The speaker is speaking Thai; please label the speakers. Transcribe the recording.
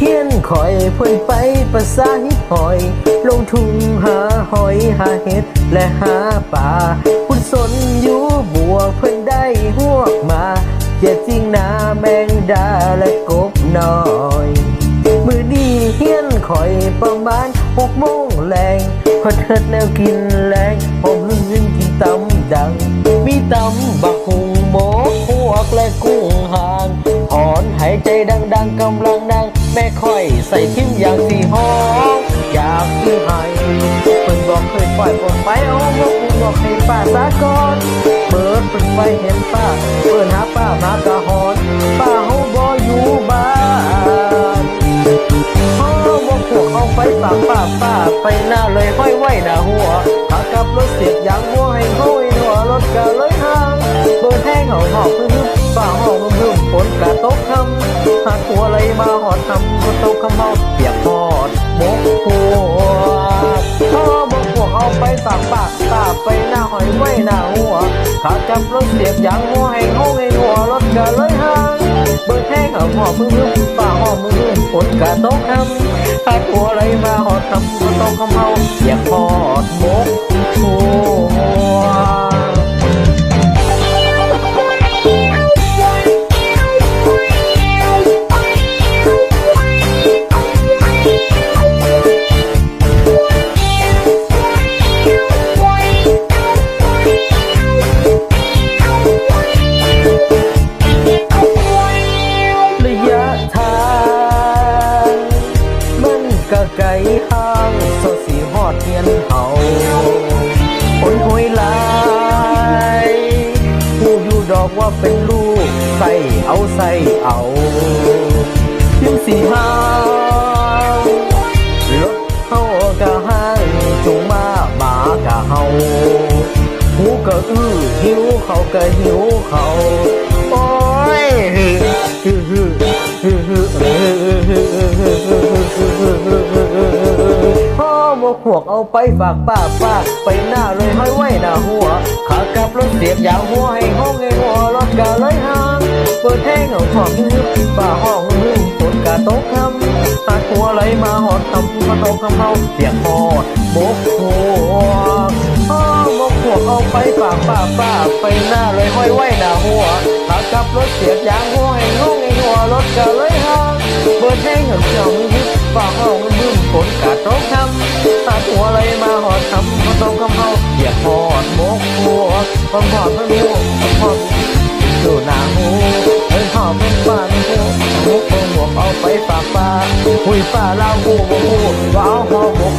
Speaker 1: เขี้ยนคอยพุ่นไปภาษาหอย ลงทุ่งหาหอยหาเห็ดและหาป่าคุณสนอยู่บัวเพิ่นได้หวกมาอย่าจริงนาแมงดาและกบน้อย มือนี้เฮียนคอยประมาณหกโมงแรงพอเถิดแนวกินแรงพอพึ่งกินตำดัง มีตำบักหุงโมกพวกและกุ้งหางหอนหายใจดังๆกำลัง ม่ค่อยใส่ทิมอย่างสีห้องอยากซื้อให้เพิ่นบอกเคยปล่อยปลดไปเอาบอคุณบอกให้ป้าสาก่อนเปิดเป็นไฟเห็นป้าเปิดหาป้ามากระหอนป้าเฮาบ่อยู่บ้านพ่อบอกพวกเอาไปฝากป้าป้าไปหน้าเลยห้อยไว้หน้าหัวพากับรถเสียบยางมัวให้ห้อยหัวรถก็เลยหา ดทำก็ตกคำเมาเปียกทอดบกหัวพ่อบอกพวเอาไปสากปากตาไปหน้าหอยไว้หน้าหัวขาจับรถเสียบยางหัวให้ห้องให้หัวรถกะเลยห่างเบิดแห้งเอาหอบมือมือป่าหอบมือมือฝนกะตกคำถ้าตัวอะไรมาหอดทำก็ต้องคำเฮา ก็ไกลห่างสดสีหอดเทียนเฮาผลหวยลายผู้อยู่ดอกว่าเป็นลูกใส่เอาใส่เอายิ่งสีห้าวรถเฮากะห้างจุงมาหมากะเฮาหูก็อื้อหิวเขาก็หิวเขา พ่อบอกพวกเอาไปฝากป้าป้าไปหน้าเลยห้อยไว้หน้าหัว ขากลับรถเสียบยางหัวให้ห้องให้หัวรถกะเลยห่างเปิดแท่งเอาหอมฮือป้าห้องฮือฝนกะตกคำตาหัวไหลมาหอดคำมาตกคำเฮาเปียกหอดบกหัวพ่อบอกพวกเอาไปฝากป้าป้าไปหน้าเลยห้อยไว้หน้าหัวขากลับรถเสียบยางหัวให้งงให้หัวรถก็เลยห่างเบิดแห้งเหี่ยวเหี่ยวมึ ฝากห้องมึงฝนกะตกทำตาหัวอะไรมาหอดทำมาต้องคำเฮาเหยียบหอดมกหัวความหอดมันหัวความหอดอยู่หน้าหูเฮ้ยหอดมันบ้านหัวมุกหัวเอาไปฝากป้าหุยป้าเล่าหูบ่หูว่าเอาหอมก